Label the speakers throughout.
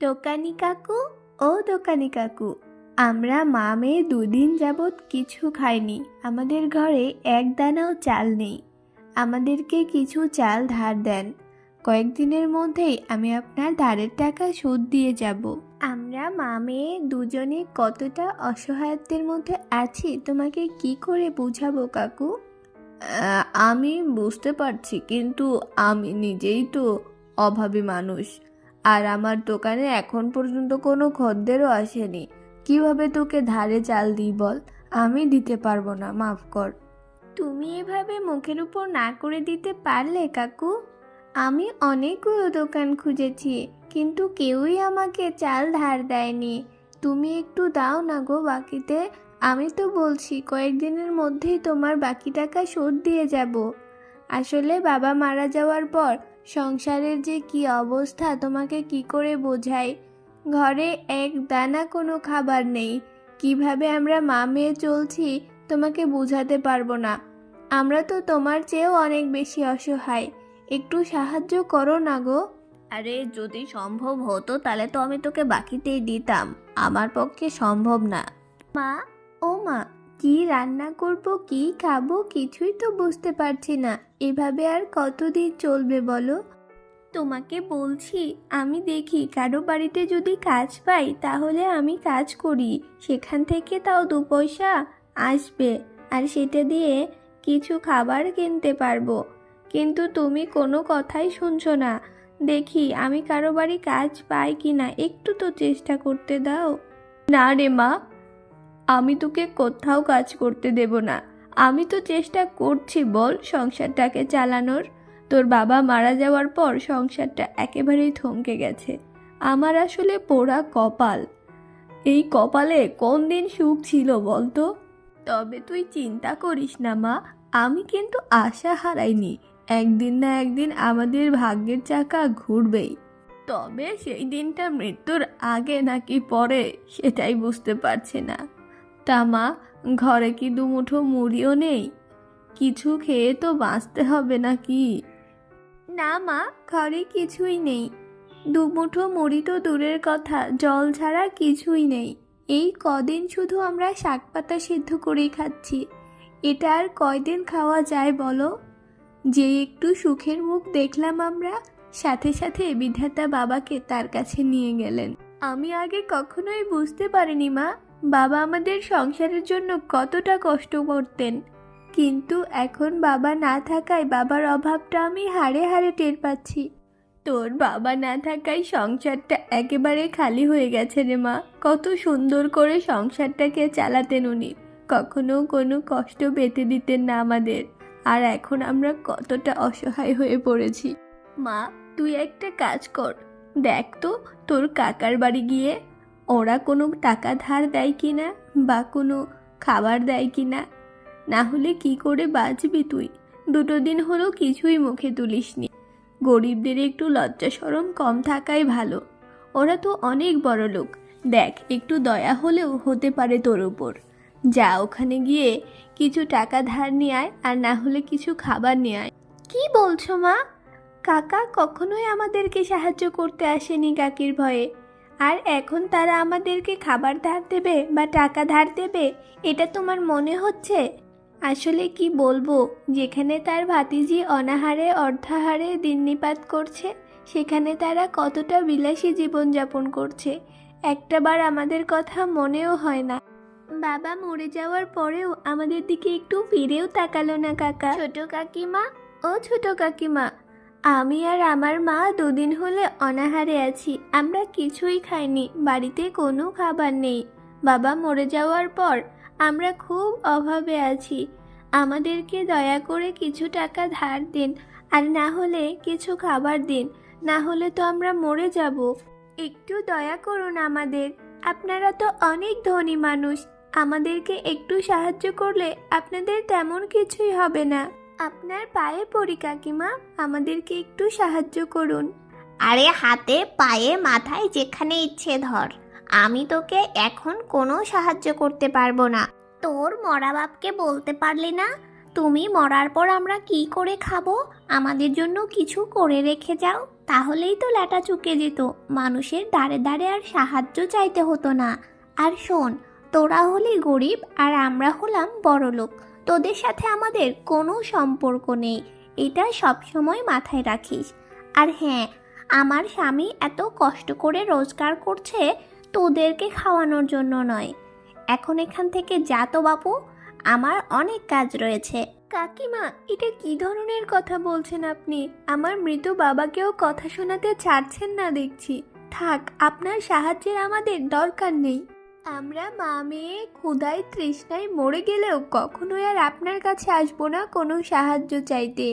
Speaker 1: দোকানি কাকু ও দোকানি কাকু, আমরা মা মেয়ে দুদিন যাবৎ কিছু খাইনি। আমাদের ঘরে এক দানাও চাল নেই। আমাদেরকে কিছু চাল ধার দেন। কয়েকদিনের মধ্যেই আমি আপনার ধারের টাকা সুদ দিয়ে যাব। আমরা মা মেয়ে দুজনে কতটা অসহায়ত্বের মধ্যে আছি, তোমাকে কি করে বুঝাবো কাকু? আমি বুঝতে পারছি, কিন্তু আমি নিজেই তো অভাবী মানুষ। আর আমার দোকানে এখন পর্যন্ত কোনো খদ্দেরও আসেনি। কীভাবে তোকে ধারে চাল দিই বল? আমি দিতে পারব না, মাফ কর। তুমি এভাবে মুখের উপর না করে দিতে পারলে, কাকু? আমি অনেকগুলো দোকান খুঁজেছি, কিন্তু কেউই আমাকে চাল ধার দেয়নি। তুমি একটু দাও না গো বাকিতে। আমি তো বলছি, কয়েকদিনের মধ্যেই তোমার বাকি টাকা শোধ দিয়ে যাব। আসলে বাবা মারা যাওয়ার পর সংসারের যে কি অবস্থা তোমাকে কি করে বোঝাই ঘরে এক দানা কোনো খাবার নেই। কীভাবে আমরা মা মেয়ে চলছি তোমাকে বোঝাতে পারব না। আমরা তো তোমার চেয়েও অনেক বেশি অসহায়। একটু সাহায্য করো না গো। আরে যদি সম্ভব হতো তাহলে তো আমি তোকে বাকিতেই দিতাম। আমার পক্ষে সম্ভব না। মা ও মা কি রান্না করব, কি খাব কিছুই তো বুঝতে পারছি না। এভাবে আর কতদিন চলবে বলো? তোমাকে বলছি, আমি দেখি কারও বাড়িতে যদি কাজ পাই, তাহলে আমি কাজ করি। সেখান থেকে তাও দু পয়সা আসবে, আর সেটা দিয়ে কিছু খাবার কিনতে পারব। কিন্তু তুমি কোনো কথাই শুনছো না। দেখি আমি কারও বাড়ি কাজ পাই কি না একটু তো চেষ্টা করতে দাও। না রে মা আমি তোকে কোথাও কাজ করতে দেব না। আমি তো চেষ্টা করছি বল সংসারটাকে চালানোর। তোর বাবা মারা যাওয়ার পর সংসারটা একেবারেই থমকে গেছে। আমার আসলে পোড়া কপাল। এই কপালে কোন দিন সুখ ছিল বলতো? তবে তুই চিন্তা করিস না মা, আমি কিন্তু আশা হারাইনি। একদিন না একদিন আমাদের ভাগ্যের চাকা ঘুরবেই। তবে সেই দিনটা মৃত্যুর আগে নাকি পরে সেটাই বুঝতে পারছি না। তা মা ঘরে কি দুমুঠো মুড়িও নেই? কিছু খেয়ে তো বাঁচতে হবে নাকি? না মা, ঘরে কিছুই নেই। দুমুঠো মুড়ি তো দূরের কথা, জল ছাড়া কিছুই নেই। এই কদিন শুধু আমরা শাক পাতা সিদ্ধ করেই খাচ্ছি। এটা আর কয়দিন খাওয়া যায় বলো? যে একটু সুখের মুখ দেখলাম আমরা, সাথে সাথে বিধাতা বাবাকে তার কাছে নিয়ে গেলেন। আমি আগে কখনোই বুঝতে পারিনি মা। বাবা আমাদের সংসারের জন্য কতটা কষ্ট করতেন। কিন্তু এখন বাবা না থাকায় বাবার অভাবটা আমি হাড়ে হাড়ে টের পাচ্ছি। তোর বাবা না থাকায় সংসারটা একেবারে খালি হয়ে গেছে রে মা। কত সুন্দর করে সংসারটাকে চালাতেন উনি। কখনো কোনো কষ্ট পেতে দিতেন না আমাদের। আর এখন আমরা কতটা অসহায় হয়ে পড়েছি। মা, তুই একটা কাজ কর। দেখ তো তোর কাকার বাড়ি গিয়ে। ওরা কোনো টাকা ধার দেয় কি না বা কোনো খাবার দেয় কি না? না হলে কি করে বাঁচবি তুই? দুটো দিন হলো কিছুই মুখে তুলিসনি। গরিবদের একটু লজ্জা সরম কম থাকাই ভালো। ওরা তো অনেক বড় লোক। দেখ, একটু দয়া হলেও হতে পারে তোর ওপর। যা ওখানে গিয়ে কিছু টাকা ধার নিয়ে আয় আর না হলে কিছু খাবার নিয়ে আয়। কি বলছো মা? কাকা কখনোই আমাদেরকে সাহায্য করতে আসেনি কাকির ভয়ে। আর এখন তারা আমাদেরকে খাবার ধার দেবে বা টাকা ধার দেবে, এটা তোমার মনে হচ্ছে? আসলে কি বলব, যেখানে তার ভাতিজি অনাহারে, অর্ধাহারে দিননিপাত করছে, সেখানে তারা কতটা বিলাসী জীবনযাপন করছে, একটাবার আমাদের কথা মনেও হয় না। বাবা মরে যাওয়ার পরেও আমাদের দিকে একটু ফিরেও তাকালো না কাকা। ছোট কাকিমা, ও ছোট কাকিমা আমি আর আমার মা দুদিন হলে অনাহারে আছি। আমরা কিছুই খাইনি। বাড়িতে কোনো খাবার নেই। বাবা মরে যাওয়ার পর আমরা খুব অভাবে আছি। আমাদেরকে দয়া করে কিছু টাকা ধার দিন আর না হলে কিছু খাবার দিন। না হলে তো আমরা মরে যাব। একটু দয়া করুন আমাদের। আপনারা তো অনেক ধনী মানুষ। আমাদেরকে একটু সাহায্য করলে আপনাদের তেমন কিছুই হবে না। আপনার পায়ে পড়ি, কাকিমা। আমাদেরকে একটু সাহায্য করুন।
Speaker 2: আরে, হাতে, পায়ে, মাথায় যেখানে ইচ্ছে ধর। আমি তোকে এখন কোনো সাহায্য করতে পারব না। তোর মরা বাপকে বলতে পারলি না? তুমি মরার পর আমরা কি করে খাব? আমাদের জন্য কিছু করে রেখে যাও। তাহলেই তো ল্যাটা চুকে যেত। মানুষের দাঁড়ে দাঁড়ে আর সাহায্য চাইতে হতো না। আর শোন, তোরা হলি গরিব আর আমরা হলাম বড়লোক। তোদের সাথে আমাদের কোনো সম্পর্ক নেই, এটা সবসময় মাথায় রাখিস। আর হ্যাঁ আমার স্বামী এত কষ্ট করে রোজগার করছে তোদেরকে খাওয়ানোর জন্য নয়। এখন এখান থেকে যা তো বাপু, আমার অনেক কাজ রয়েছে।
Speaker 1: কাকিমা, এটা কি ধরনের কথা বলছেন আপনি? আমার মৃত বাবাকেও কথা শোনাতে ছাড়ছেন না দেখছি। থাক, আপনার সাহায্যের আমাদের দরকার নেই। আমরা মা মেয়ে ক্ষুধায় তৃষ্ণায় মরে গেলেও কখনোই আর আপনার কাছে আসব না কোনো সাহায্য চাইতে।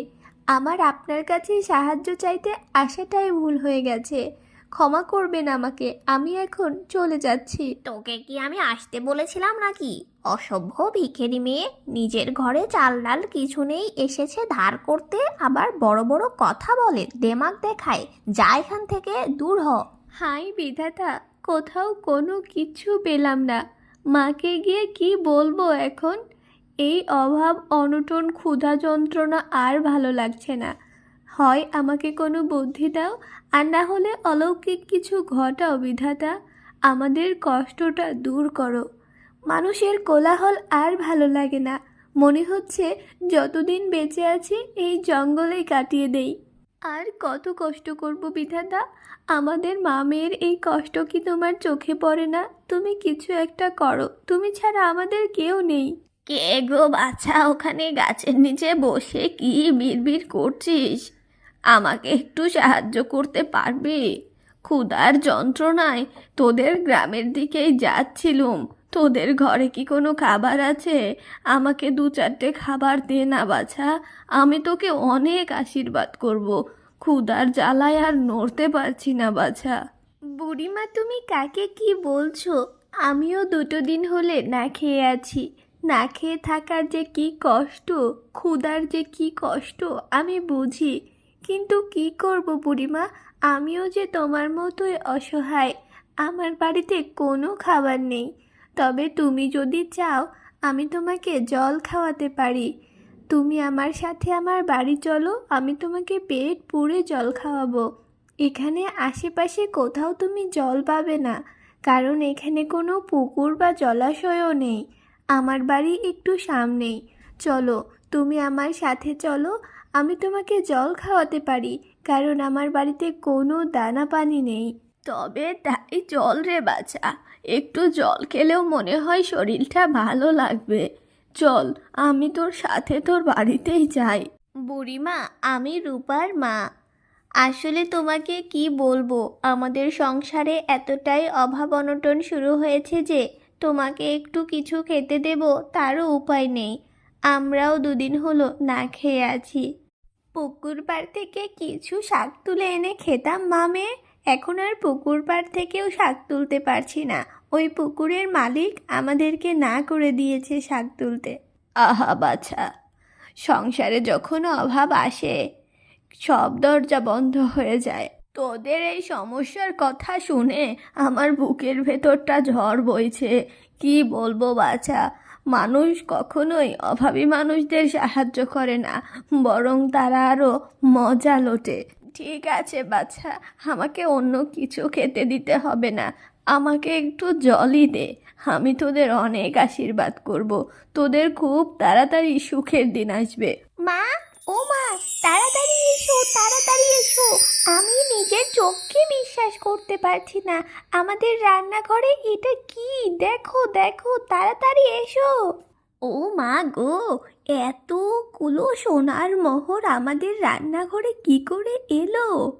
Speaker 1: আমার আপনার কাছে সাহায্য চাইতে আসাটাই ভুল হয়ে গেছে। ক্ষমা করবেন আমাকে আমি এখন চলে যাচ্ছি।
Speaker 2: তোকে কি আমি আসতে বলেছিলাম নাকি? অসভ্য ভিখেরি মেয়ে নিজের ঘরে চাল ডাল কিছু নেই এসেছে ধার করতে আবার বড় বড় কথা বলে দেমাগ দেখায়। যা এখান থেকে দূর হ।
Speaker 1: হাই বিধাতা কোথাও কোনো কিছু পেলাম না। মাকে গিয়ে কি বলব এখন? এই অভাব, অনটন, ক্ষুধা যন্ত্রণা আর ভালো লাগছে না। হয় আমাকে কোনো বুদ্ধি দাও, আর না হলে অলৌকিক কিছু ঘটাও বিধাতা। আমাদের কষ্টটা দূর করো। মানুষের কোলাহল আর ভালো লাগে না। মনে হচ্ছে যতদিন বেঁচে আছি, এই জঙ্গলেই কাটিয়ে দেই। আর কত কষ্ট করব বিধাতা? আমাদের মা মেয়ের এই কষ্ট কি তোমার চোখে পড়ে না? তুমি কিছু একটা করো। তুমি ছাড়া আমাদের কেউ নেই।
Speaker 2: কে গো বাছা, ওখানে গাছের নিচে বসে কি বিড়বিড় করছিস? আমাকে একটু সাহায্য করতে পারবে? ক্ষুধার যন্ত্রণায় তোদের গ্রামের দিকেই যাচ্ছিলুম। তোদের ঘরে কি কোনো খাবার আছে? আমাকে দু চারটে খাবার দে না বাছা। আমি তোকে অনেক আশীর্বাদ করব। ক্ষুধার জ্বালায় আর নড়তে পারছি না, বাছা।
Speaker 1: বুড়িমা, তুমি কাকে কি বলছো? আমিও দুটো দিন হলে না খেয়ে আছি। না খেয়ে থাকার যে কি কষ্ট, ক্ষুধার যে কি কষ্ট, আমি বুঝি। কিন্তু কি করব বুড়িমা? আমিও যে তোমার মতোই অসহায়, আমার বাড়িতে কোনো খাবার নেই। তবে তুমি যদি চাও, আমি তোমাকে জল খাওয়াতে পারি। তুমি আমার সাথে আমার বাড়ি চলো, আমি তোমাকে পেট পুড়ে জল খাওয়াবো। এখানে আশেপাশে কোথাও তুমি জল পাবে না, কারণ এখানে কোনো পুকুর বা জলাশয়ও নেই। আমার বাড়ি একটু সামনেই। চলো, তুমি আমার সাথে চলো, আমি তোমাকে জল খাওয়াতে পারি, কারণ আমার বাড়িতে কোনো দানা পানি নেই।
Speaker 2: তবে তাই জল রে বাছা, একটু জল খেলেও মনে হয় শরীরটা ভালো লাগবে। চল, আমি তোর সাথে তোর বাড়িতেই যাই। বুড়িমা, আমি রূপার মা। আসলে তোমাকে কি বলব, আমাদের সংসারে এতটাই অভাব অনটন শুরু হয়েছে যে তোমাকে একটু কিছু খেতে দেব, তারও উপায় নেই। আমরাও দুদিন হলো না খেয়ে আছি।
Speaker 1: পুকুর পাড় থেকে কিছু শাক তুলে এনে খেতাম মামে এখন আর পুকুর পাড় থেকেও শাক তুলতে পারছি না। ওই পুকুরের মালিক আমাদেরকে না করে দিয়েছে শাক তুলতে।
Speaker 2: আহা বাছা, সংসারে যখন অভাব আসে, সব দরজা বন্ধ হয়ে যায়। তোদের এই সমস্যার কথা শুনে আমার বুকের ভেতরটা ঝড় বইছে। কি বলব বাছা, মানুষ কখনোই অভাবী মানুষদের সাহায্য করে না, বরং তারা আরও মজা লোটে। ঠিক আছে বাছা, আমাকে অন্য কিছু খেতে দিতে হবে না। আমাকে একটু জলই দে। আমি তোদের অনেক আশীর্বাদ করব। তোদের খুব তাড়াতাড়ি সুখের দিন আসবে।
Speaker 1: মা ও মা তাড়াতাড়ি এসো তাড়াতাড়ি এসো। আমি নিজের চোখকে বিশ্বাস করতে পারছি না। আমাদের রান্নাঘরে এটা কি? দেখো দেখো তাড়াতাড়ি এসো।
Speaker 2: ও মা গো এতগুলো সোনার মোহর আমাদের রান্নাঘরে কি করে এলো?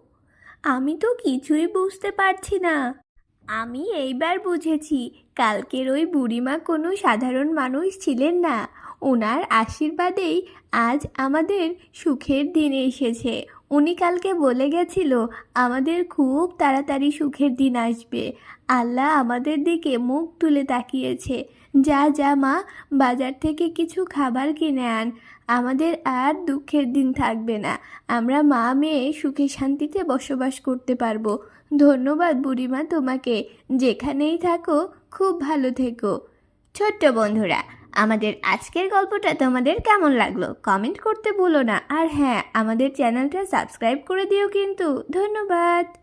Speaker 1: আমি তো কিছুই বুঝতে পারছি না। আমি এইবার বুঝেছি, কালকের ওই বুড়িমা কোনো সাধারণ মানুষ ছিলেন না। ওনার আশীর্বাদেই আজ আমাদের সুখের দিন এসেছে। উনি কালকে বলে গেছিল, আমাদের খুব তাড়াতাড়ি সুখের দিন আসবে। আল্লাহ আমাদের দিকে মুখ তুলে তাকিয়েছে। যা যা মা, বাজার থেকে কিছু খাবার কিনে আন। আমাদের আর দুঃখের দিন থাকবে না। আমরা মা মেয়ে সুখে শান্তিতে বসবাস করতে পারব। ধন্যবাদ বুড়িমা তোমাকে। যেখানেই থাকো, খুব ভালো থেকো। ছোট্ট বন্ধুরা, আমাদের আজকের গল্পটা তোমাদের কেমন লাগল? কমেন্ট করতে ভুলো না। আর হ্যাঁ আমাদের চ্যানেলটা সাবস্ক্রাইব করে দিও কিন্তু। ধন্যবাদ।